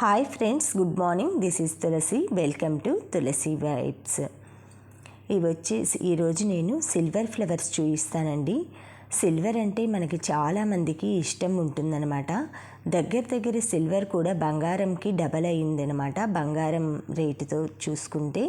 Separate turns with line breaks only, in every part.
Hi friends good morning this is Tulasi welcome to Tulasi vibes ఇవి వచ్చేసి ఈరోజు నేను సిల్వర్ ఫ్లవర్స్ చూపిస్తానండి సిల్వర్ అంటే మనకి చాలామందికి ఇష్టం ఉంటుందన్నమాట. దగ్గర దగ్గర సిల్వర్ కూడా బంగారంకి డబల్ అయ్యిందనమాట బంగారం రేటుతో చూసుకుంటే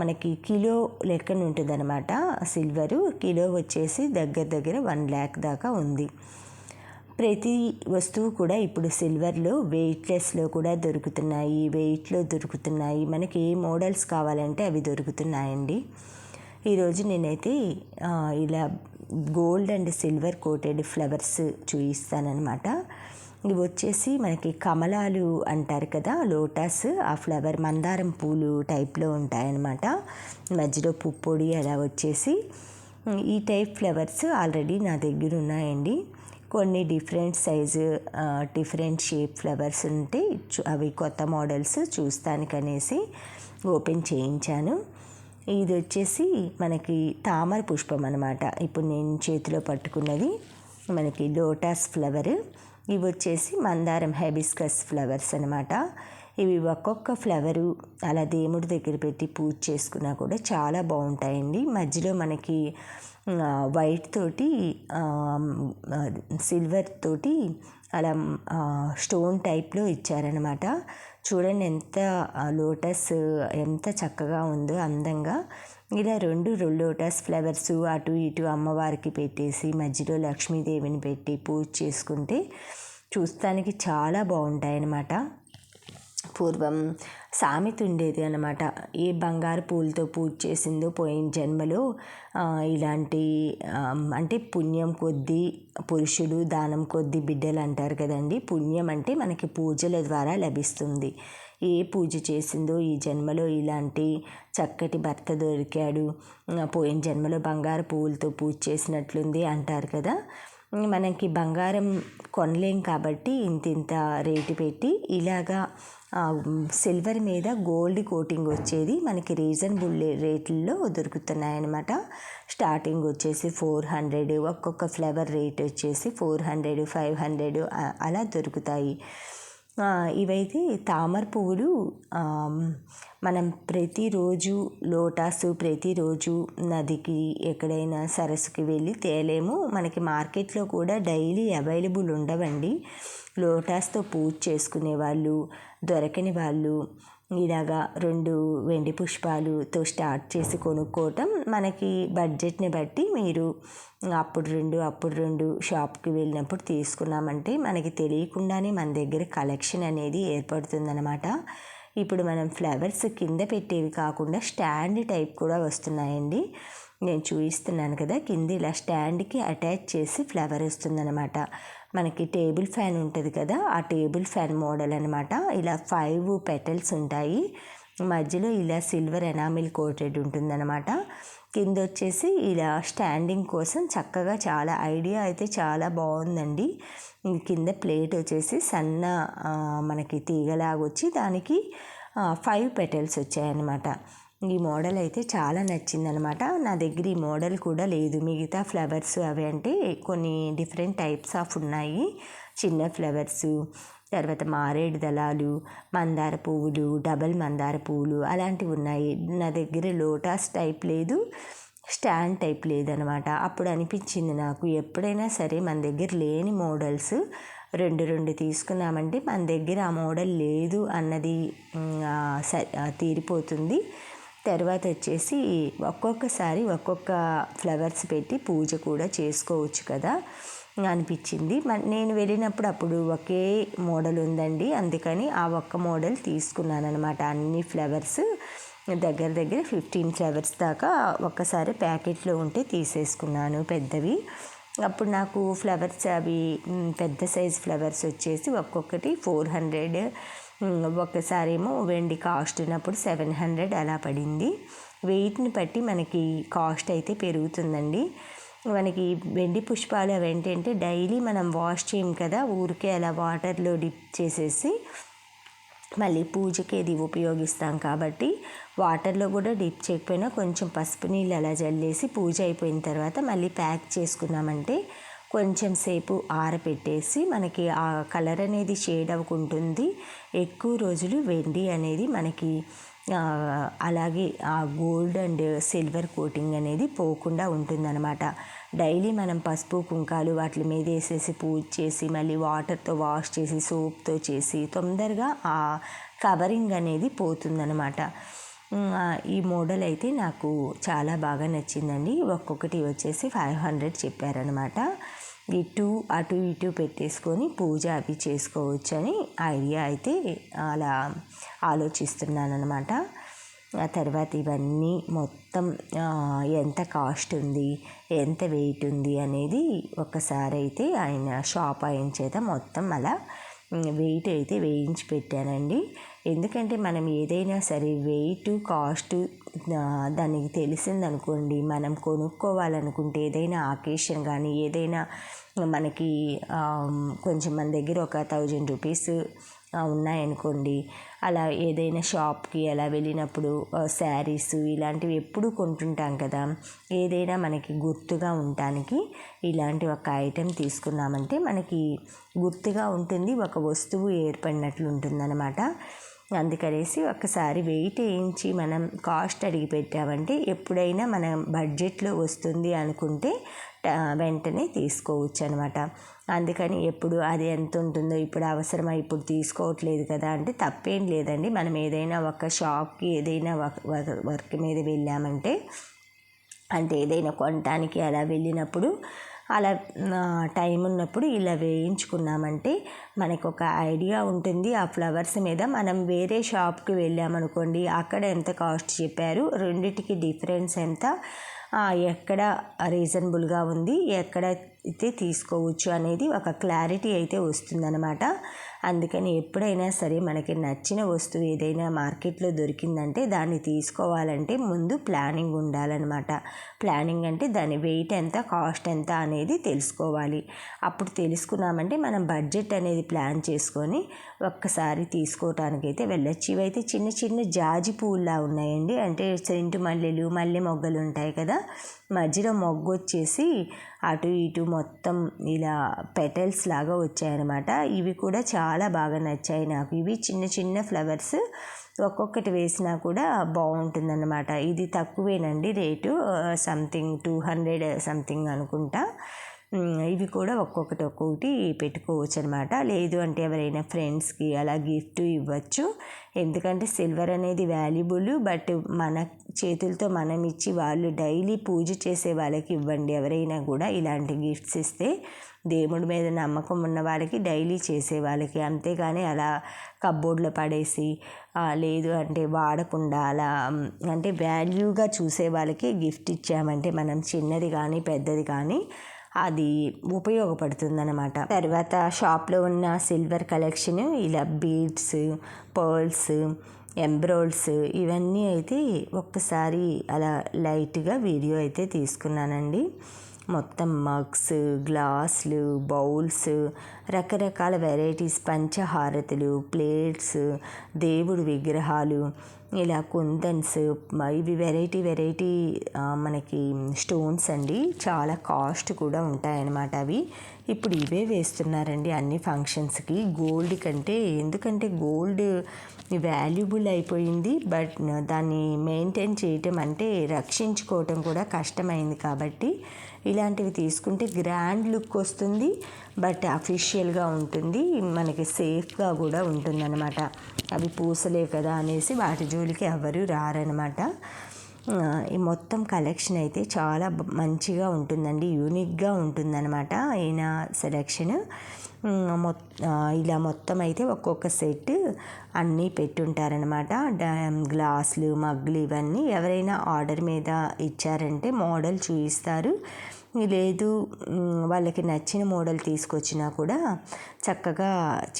మనకి కిలో లెక్కన ఉంటుందన్నమాట. సిల్వరు కిలో వచ్చేసి దగ్గర దగ్గర వన్ ల్యాక్ దాకా ఉంది. ప్రతి వస్తువు కూడా ఇప్పుడు సిల్వర్లో వెయిట్లెస్లో కూడా దొరుకుతున్నాయి వెయిట్లో దొరుకుతున్నాయి. మనకి ఏ మోడల్స్ కావాలంటే అవి దొరుకుతున్నాయండి. ఈరోజు నేనైతే ఇలా gold and silver coated flowers చూపిస్తానమాట ఇవి వచ్చేసి మనకి కమలాలు అంటారు కదా లోటస్ ఆ ఫ్లవర్ మందారం పూలు టైప్లో ఉంటాయన్నమాట. మధ్యలో పుప్పొడి అలా వచ్చేసి ఈ టైప్ ఫ్లవర్స్ ఆల్రెడీ నా దగ్గర ఉన్నాయండి. కొన్ని different size different shape flowers ఉంటే చు- అవి కొత్త మోడల్స్ చూస్తానికనేసి ఓపెన్ చేయించాను. ఇది వచ్చేసి మనకి తామర పుష్పం అనమాట ఇప్పుడు నేను చేతిలో పట్టుకున్నది మనకి లోటస్ ఫ్లవర్. ఇవి వచ్చేసి మందారం హెబిస్కస్ ఫ్లవర్స్ అనమాట ఇవి ఒక్కొక్క ఫ్లవరు అలా దేవుడి దగ్గర పెట్టి పూజ చేసుకున్నా కూడా చాలా బాగుంటాయండి. మధ్యలో మనకి వైట్ తోటి సిల్వర్ తోటి అలా స్టోన్ టైప్లో ఇచ్చారనమాట చూడండి ఎంత లోటస్ ఎంత చక్కగా ఉందో అందంగా. ఇలా రెండు రెండు లోటస్ ఫ్లవర్స్ అటు ఇటు అమ్మవారికి పెట్టేసి మధ్యలో లక్ష్మీదేవిని పెట్టి పూజ చేసుకుంటే చూస్తానికి చాలా బాగుంటాయి పూర్వం సామెత ఉండేది అనమాట ఏ బంగారు పూలతో పూజ చేసిందో పోయిన జన్మలో ఇలాంటి అంటే పుణ్యం కొద్దీ పురుషుడు దానం కొద్దీ బిడ్డలు అంటారు కదండి. పుణ్యం అంటే మనకి పూజల ద్వారా లభిస్తుంది. ఏ పూజ చేసిందో ఈ జన్మలో ఇలాంటి చక్కటి భర్త దొరికాడు పోయిన జన్మలో బంగారు పువ్వులతో పూజ చేసినట్లుంది అంటారు కదా. మనకి బంగారం కొనలేం కాబట్టి ఇంత ఇంత రేటు పెట్టి ఇలాగా సిల్వర్ మీద గోల్డ్ కోటింగ్ వచ్చేది మనకి రీజనబుల్ రేట్లలో దొరుకుతున్నాయన్నమాట. స్టార్టింగ్ వచ్చేసి ఫోర్ హండ్రెడ్ ఒక్కొక్క ఫ్లవర్ రేట్ వచ్చేసి ఫోర్ హండ్రెడ్ ఫైవ్ హండ్రెడ్ అలా దొరుకుతాయి. ఇవైతే తామర పువ్వులు మనం ప్రతిరోజు లోటాసు ప్రతిరోజు నదికి ఎక్కడైనా సరస్సుకి వెళ్ళి తేలేము. మనకి మార్కెట్లో కూడా డైలీ అవైలబుల్ ఉండవండి. లోటాస్తో పూజ చేసుకునే వాళ్ళు దొరకని వాళ్ళు ఇలాగా రెండు వెండి పుష్పాలుతో స్టార్ట్ చేసి కొనుక్కోవటం మనకి బడ్జెట్ని బట్టి మీరు అప్పుడు రెండు అప్పుడు రెండు షాప్కి వెళ్ళినప్పుడు తీసుకున్నామంటే మనకి తెలియకుండానే మన దగ్గర కలెక్షన్ అనేది ఏర్పడుతుందన్నమాట. ఇప్పుడు మనం ఫ్లవర్స్ కింద పెట్టేవి కాకుండా స్టాండ్ టైప్ కూడా వస్తున్నాయండి. నేను చూపిస్తున్నాను కదా కింద ఇలా స్టాండ్కి అటాచ్ చేసి ఫ్లవర్ వస్తుందన్నమాట. మనకి టేబుల్ ఫ్యాన్ ఉంటుంది కదా ఆ టేబుల్ ఫ్యాన్ మోడల్ అనమాట ఇలా ఫైవ్ పెటల్స్ ఉంటాయి. మధ్యలో ఇలా సిల్వర్ ఎనామిల్ కోటెడ్ ఉంటుందన్నమాట. కింద వచ్చేసి ఇలా స్టాండింగ్ కోసం చక్కగా చాలా ఐడియా అయితే చాలా బాగుందండి. కింద ప్లేట్ వచ్చేసి సన్న మనకి తీగలాగా వచ్చి దానికి ఫైవ్ పెటల్స్ వచ్చాయన్నమాట. ఈ మోడల్ అయితే చాలా నచ్చిందనమాట. నా దగ్గర ఈ మోడల్ కూడా లేదు. మిగతా ఫ్లవర్స్ అవి అంటే కొన్ని డిఫరెంట్ టైప్స్ ఆఫ్ ఉన్నాయి. చిన్న ఫ్లవర్స్ తర్వాత మారేడు దళాలు మందార పువ్వులు డబల్ మందార పువ్వులు అలాంటివి ఉన్నాయి. నా దగ్గర లోటాస్ టైప్ లేదు స్టాండ్ టైప్ లేదనమాట. అప్పుడు అనిపించింది నాకు ఎప్పుడైనా సరే మన దగ్గర లేని మోడల్స్ రెండు రెండు తీసుకున్నామంటే మన దగ్గర ఆ మోడల్ లేదు అన్నది స- తీరిపోతుంది. తర్వాత వచ్చేసి ఒక్కొక్కసారి ఒక్కొక్క ఫ్లవర్స్ పెట్టి పూజ కూడా చేసుకోవచ్చు కదా అనిపించింది. మ- నేను వెళ్ళినప్పుడు అప్పుడు ఒకే మోడల్ ఉందండి. అందుకని ఆ ఒక్క మోడల్ తీసుకున్నాను అనమాట అన్ని ఫ్లవర్స్ దగ్గర దగ్గర ఫిఫ్టీన్ ఫ్లవర్స్ దాకా ఒక్కసారి ప్యాకెట్లో ఉంటే తీసేసుకున్నాను పెద్దవి. అప్పుడు నాకు ఫ్లవర్స్ అవి పెద్ద సైజ్ ఫ్లవర్స్ వచ్చేసి ఒక్కొక్కటి ఫోర్ హండ్రెడ్ ఒక్కసారి ఏమో వెండి కాస్ట్ ఉన్నప్పుడు సెవెన్ హండ్రెడ్ అలా పడింది. వెయిట్ని బట్టి మనకి కాస్ట్ అయితే పెరుగుతుందండి. మనకి వెండి పుష్పాలు అవి ఏంటంటే డైలీ మనం వాష్ చేయం కదా ఊరికే అలా వాటర్లో డిప్ చేసేసి మళ్ళీ పూజకి ఇది ఉపయోగిస్తాం కాబట్టి వాటర్లో కూడా డిప్ చేయకపోయినా కొంచెం పసుపు నీళ్ళు అలా జల్లేసి పూజ అయిపోయిన తర్వాత మళ్ళీ ప్యాక్ చేసుకున్నామంటే కొంచెం సేపు ఆరపెట్టేసి మనకి ఆ కలర్ అనేది షేడ్ అవ్వకుంటుంది. ఎక్కువ రోజులు వెండి అనేది మనకి అలాగే ఆ గోల్డ్ అండ్ సిల్వర్ కోటింగ్ అనేది పోకుండా ఉంటుందన్నమాట. డైలీ మనం పసుపు కుంకాలు వాటి మీద వేసేసి పూజ చేసి మళ్ళీ వాటర్తో వాష్ చేసి సోప్తో చేసి తొందరగా ఆ కవరింగ్ అనేది పోతుందన్నమాట. ఈ మోడల్ అయితే నాకు చాలా బాగా నచ్చిందండి. ఒక్కొక్కటి వచ్చేసి ఫైవ్ హండ్రెడ్ చెప్పారనమాట ఇటు అటు ఇటు పెట్టేసుకొని పూజ అవి చేసుకోవచ్చు అని ఐడియా అయితే అలా ఆలోచిస్తున్నాను అనమాట ఆ తర్వాత ఇవన్నీ మొత్తం ఎంత కాస్ట్ ఉంది ఎంత వెయిట్ ఉంది అనేది ఒకసారి అయితే ఆయన షాప్ ఆయన చేత మొత్తం అలా వెయిట్ అయితే వేయించి పెట్టానండి. ఎందుకంటే మనం ఏదైనా సరే వెయిట్ కాస్ట్ దానికి తెలిసిందనుకోండి మనం కొనుక్కోవాలనుకుంటే ఏదైనా ఆకేషన్ కానీ ఏదైనా మనకి కొంచెం మన దగ్గర ఒక థౌజండ్ రూపీస్ ఉన్నాయనుకోండి. అలా ఏదైనా షాప్కి అలా వెళ్ళినప్పుడు శారీస్ ఇలాంటివి ఎప్పుడు కొంటుంటాం కదా. ఏదైనా మనకి గుర్తుగా ఉండటానికి ఇలాంటి ఒక ఐటెం తీసుకున్నామంటే మనకి గుర్తుగా ఉంటుంది ఒక వస్తువు ఏర్పడినట్లు ఉంటుందన్నమాట. అందుకనేసి ఒకసారి వెయిట్ వేయించి మనం కాస్ట్ అడిగి పెట్టామంటే ఎప్పుడైనా మనం బడ్జెట్లో వస్తుంది అనుకుంటే వెంటనే తీసుకోవచ్చు అనమాట అందుకని ఎప్పుడు అది ఎంత ఉంటుందో ఇప్పుడు అవసరమా ఇప్పుడు తీసుకోవట్లేదు కదా అంటే తప్పేం లేదండి. మనం ఏదైనా ఒక షాప్కి ఏదైనా వర్క్ మీద వెళ్ళామంటే అంటే ఏదైనా కొనటానికి అలా వెళ్ళినప్పుడు అలా టైం ఉన్నప్పుడు ఇలా వేయించుకున్నామంటే మనకు ఒక ఐడియా ఉంటుంది. ఆ ఫ్లవర్స్ మీద మనం వేరే షాప్కి వెళ్ళామనుకోండి అక్కడ ఎంత కాస్ట్ చెప్పారు రెండిటికి డిఫరెన్స్ ఎంత ఎక్కడ రీజనబుల్గా ఉంది ఎక్కడ అయితే తీసుకోవచ్చు అనేది ఒక క్లారిటీ అయితే వస్తుందన్నమాట. అందుకని ఎప్పుడైనా సరే మనకి నచ్చిన వస్తువు ఏదైనా మార్కెట్లో దొరికిందంటే దాన్ని తీసుకోవాలంటే ముందు ప్లానింగ్ ఉండాలన్నమాట. ప్లానింగ్ అంటే దాని వెయిట్ ఎంత కాస్ట్ ఎంత అనేది తెలుసుకోవాలి. అప్పుడు తెలుసుకున్నామంటే మనం బడ్జెట్ అనేది ప్లాన్ చేసుకొని ఒక్కసారి తీసుకోవటానికైతే వెళ్ళొచ్చు. ఇవైతే చిన్న చిన్న జాజి పువ్వులా ఉన్నాయండి. అంటే సెంటు మల్లెలు మల్లె మొగ్గలు ఉంటాయి కదా మధ్యలో మొగ్గు వచ్చేసి అటు ఇటు మొత్తం ఇలా పెటల్స్ లాగా వచ్చాయన్నమాట. ఇవి కూడా చాలా చాలా బాగా నచ్చాయి నాకు. ఇవి చిన్న చిన్న ఫ్లవర్స్ ఒక్కొక్కటి వేసినా కూడా బాగుంటుందన్నమాట. ఇది తక్కువేనండి rate something two hundred something అనుకుంటా. ఇవి కూడా ఒక్కొక్కటి ఒక్కొక్కటి పెట్టుకోవచ్చు అనమాట లేదు అంటే ఎవరైనా ఫ్రెండ్స్కి అలా గిఫ్ట్ ఇవ్వచ్చు. ఎందుకంటే సిల్వర్ అనేది వాల్యుబుల్ బట్ మన చేతులతో మనం ఇచ్చి వాళ్ళు డైలీ పూజ చేసే వాళ్ళకి ఇవ్వండి. ఎవరైనా కూడా ఇలాంటి గిఫ్ట్స్ ఇస్తే దేవుడి మీద నమ్మకం ఉన్న వాళ్ళకి డైలీ చేసే వాళ్ళకి. అంతేగాని అలా కబ్బోర్డ్లో పడేసి లేదు అంటే వాడకుండా అలా అంటే వాల్యూగా చూసే వాళ్ళకి గిఫ్ట్ ఇచ్చామంటే మనం చిన్నది కానీ పెద్దది కానీ అది ఉపయోగపడుతుందన్నమాట. తర్వాత షాప్లో ఉన్న సిల్వర్ కలెక్షన్ ఇలా బీడ్స్ పర్ల్స్ ఎంబ్రోల్స్ ఇవన్నీ అయితే ఒక్కసారి అలా లైట్గా వీడియో అయితే తీసుకున్నానండి. మొత్తం మగ్స్ గ్లాసులు బౌల్స్ రకరకాల వెరైటీస్ పంచహారతులు ప్లేట్స్ దేవుడు విగ్రహాలు ఇలా కుందన్స్ ఇవి వెరైటీ వెరైటీ మనకి స్టోన్స్ అండి. చాలా కాస్ట్ కూడా ఉంటాయన్నమాట అవి. ఇప్పుడు ఇవే వేస్తున్నారండి అన్ని ఫంక్షన్స్కి. గోల్డ్ కంటే ఎందుకంటే గోల్డ్ వాల్యుబుల్ అయిపోయింది బట్ దాన్ని మెయింటైన్ చేయటం అంటే రక్షించుకోవటం కూడా కష్టమైంది కాబట్టి ఇలాంటివి తీసుకుంటే గ్రాండ్ లుక్ వస్తుంది బట్ అఫీషియల్గా ఉంటుంది మనకి సేఫ్గా కూడా ఉంటుందన్నమాట. అవి పూసలే కదా అనేసి వాటి జోలికి ఎవరు రారనమాట. ఈ మొత్తం కలెక్షన్ అయితే చాలా మంచిగా ఉంటుందండి యూనిక్గా ఉంటుందన్నమాట ఈయన సెలెక్షన్. మొత్ ఇలా మొత్తం అయితే ఒక్కొక్క సెట్ అన్నీ పెట్టుంటారనమాట గ్లాసులు మగ్గులు ఇవన్నీ ఎవరైనా ఆర్డర్ మీద ఇచ్చారంటే మోడల్ చూపిస్తారు లేదు వాళ్ళకి నచ్చిన మోడల్ తీసుకొచ్చినా కూడా చక్కగా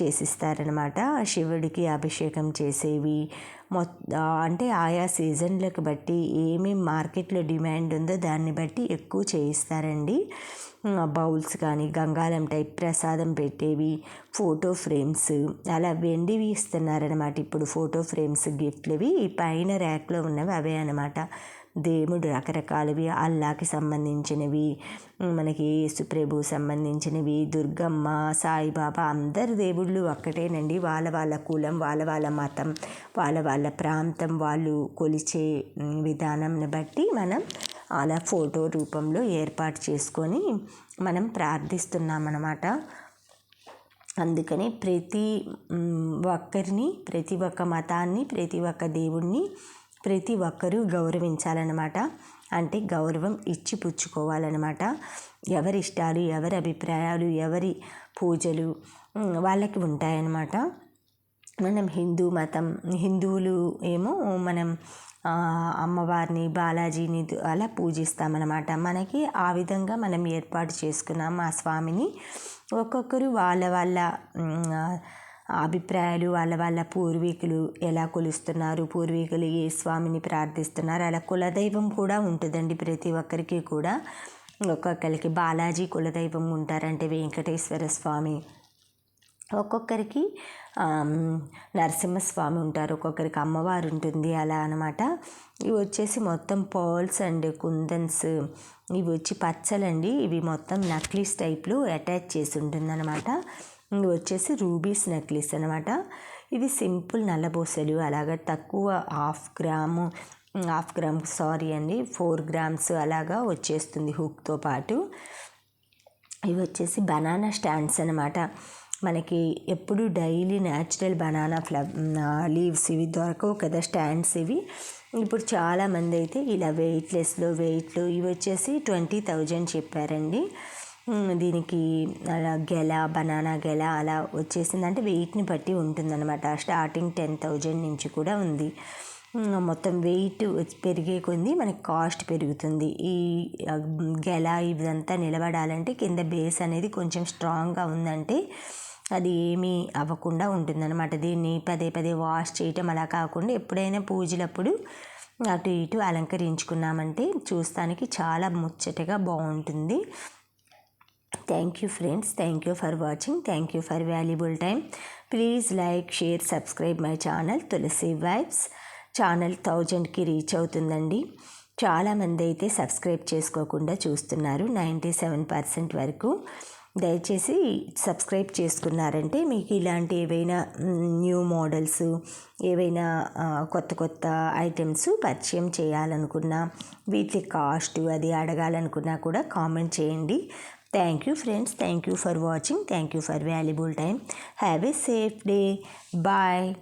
చేసిస్తారనమాట శివుడికి అభిషేకం చేసేవి. మొ అంటే ఆయా సీజన్లకు బట్టి ఏమేమి మార్కెట్లో డిమాండ్ ఉందో దాన్ని బట్టి ఎక్కువ చేయిస్తారండి. బౌల్స్ కానీ గంగాలం టైప్ ప్రసాదం పెట్టేవి ఫోటో ఫ్రేమ్స్ అలా వెండివి ఇస్తున్నారనమాట ఇప్పుడు ఫోటో ఫ్రేమ్స్ గిఫ్ట్లువి పైన ర్యాక్లో ఉన్నవి అవే అనమాట దేవుడు రకరకాలవి అల్లాకి సంబంధించినవి మనకి యేసుప్రభు సంబంధించినవి దుర్గమ్మ సాయిబాబా అందరు దేవుళ్ళు ఒక్కటేనండి. వాళ్ళ వాళ్ళ కులం వాళ్ళ వాళ్ళ మతం వాళ్ళ వాళ్ళ ప్రాంతం వాళ్ళు కొలిచే విధానంని బట్టి మనం అలా ఫోటో రూపంలో ఏర్పాటు చేసుకొని మనం ప్రార్థిస్తున్నామన్నమాట. అందుకని ప్రతి ఒక్కరిని ప్రతి ఒక్క మతాన్ని ప్రతి ఒక్క దేవుణ్ణి ప్రతి ఒక్కరూ గౌరవించాలన్నమాట. అంటే గౌరవం ఇచ్చి పుచ్చుకోవాలన్నమాట ఎవరి ఇష్టాలు ఎవరి అభిప్రాయాలు ఎవరి పూజలు వాళ్ళకి ఉంటాయన్నమాట. మనం హిందూ మతం హిందువులు ఏమో మనం అమ్మవారిని బాలాజీని అలా పూజిస్తామన్నమాట. మనకి ఆ విధంగా మనం ఏర్పాటు చేసుకున్నాం ఆ స్వామిని. ఒక్కొక్కరు వాళ్ళ వాళ్ళ అభిప్రాయాలు వాళ్ళ వాళ్ళ పూర్వీకులు ఎలా కొలుస్తున్నారు పూర్వీకులు ఏ స్వామిని ప్రార్థిస్తున్నారు అలా కులదైవం కూడా ఉంటుందండి ప్రతి ఒక్కరికి కూడా. ఒక్కొక్కరికి బాలాజీ కులదైవం ఉంటారంటే వెంకటేశ్వర స్వామి. ఒక్కొక్కరికి నరసింహస్వామి ఉంటారు ఒక్కొక్కరికి అమ్మవారు ఉంటుంది అలా అనమాట ఇవి వచ్చేసి మొత్తం పాల్స్ అండ్ కుందన్స్. ఇవి వచ్చి పచ్చలండి ఇవి మొత్తం నక్లీస్ టైప్లో అటాచ్ చేసి ఉంటుందన్నమాట. ఇవి వచ్చేసి రూబీస్ నెక్లెస్ అనమాట ఇవి సింపుల్ నల్లబోసలు అలాగా తక్కువ half gram half gram sorry అండి ఫోర్ గ్రామ్స్ అలాగా వచ్చేస్తుంది హుక్తో పాటు. ఇవి వచ్చేసి బనానా స్టాండ్స్ అనమాట మనకి ఎప్పుడు daily natural banana flower leaves ఇవి దొరకవు కదా స్టాండ్స్ ఇవి. ఇప్పుడు చాలామంది అయితే ఇలా వెయిట్లెస్లో వెయిట్లు ఇవి వచ్చేసి ట్వంటీ థౌజండ్ చెప్పారండి. దీనికి అలా గెల బనానా గెల అలా వచ్చేసింది. అంటే వెయిట్ని బట్టి ఉంటుందన్నమాట. స్టార్టింగ్ టెన్ థౌజండ్ నుంచి కూడా ఉంది. మొత్తం వెయిట్ పెరిగే కొద్దీ మనకి కాస్ట్ పెరుగుతుంది. ఈ గెల ఇదంతా నిలబడాలంటే కింద బేస్ అనేది కొంచెం స్ట్రాంగ్గా ఉందంటే అది ఏమీ అవ్వకుండా ఉంటుందన్నమాట. దీన్ని పదే పదే వాష్ చేయటం అలా కాకుండా ఎప్పుడైనా పూజలప్పుడు అటు ఇటు అలంకరించుకున్నామంటే చూస్తానికి చాలా ముచ్చటగా బాగుంటుంది. Thank you friends thank you for watching thank you for valuable time please like share subscribe my channel Tulasi vibes channel థౌజండ్కి రీచ్ అవుతుందండి. చాలామంది అయితే సబ్స్క్రైబ్ చేసుకోకుండా చూస్తున్నారు. నైంటీ సెవెన్ పర్సెంట్ వరకు. దయచేసి సబ్స్క్రైబ్ చేసుకున్నారంటే మీకు ఇలాంటి ఏవైనా న్యూ మోడల్స్ ఏవైనా కొత్త కొత్త ఐటమ్స్ పరిచయం చేయాలనుకున్నా వీటి కాస్ట్ అది అడగాలనుకున్నా కూడా కామెంట్ చేయండి. Thank you friends. Thank you for watching. Thank you for valuable time. Have a safe day. Bye.